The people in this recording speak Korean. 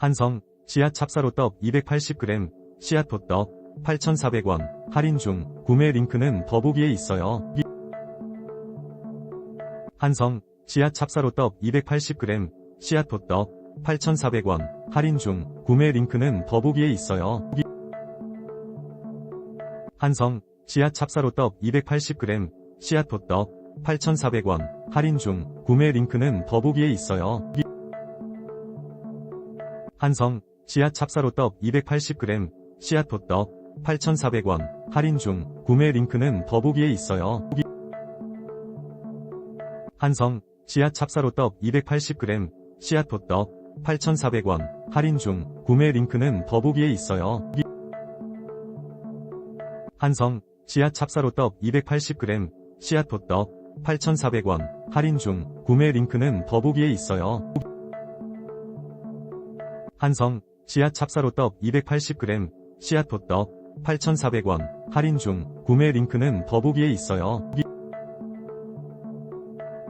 한성, 씨앗 찹쌀호떡 280g, 씨앗 호떡 8,400원, 할인 중, 구매 링크는 더보기에 있어요. 이- 한성, 씨앗 찹쌀호떡 280g, 씨앗 호떡 8,400원, 할인 중, 구매 링크는 더보기에 있어요. 이- 한성, 씨앗 찹쌀호떡 280g, 씨앗 호떡 8,400원, 할인 중, 구매 링크는 더보기에 있어요. 이- 한성, 씨앗 찹쌀호떡 280g, 씨앗 호떡 8,400원, 할인 중, 구매 링크는 더보기에 있어요. 이- 한성, 씨앗 찹쌀호떡 280g, 씨앗 호떡 8,400원, 할인 중, 구매 링크는 더보기에 있어요. 이- 한성, 씨앗 찹쌀호떡 280g, 씨앗 호떡 8,400원, 할인 중, 구매 링크는 더보기에 있어요. 한성, 씨앗 찹쌀호떡 280g, 씨앗 호떡 8,400원, 할인 중, 구매 링크는 더보기에 있어요. 이-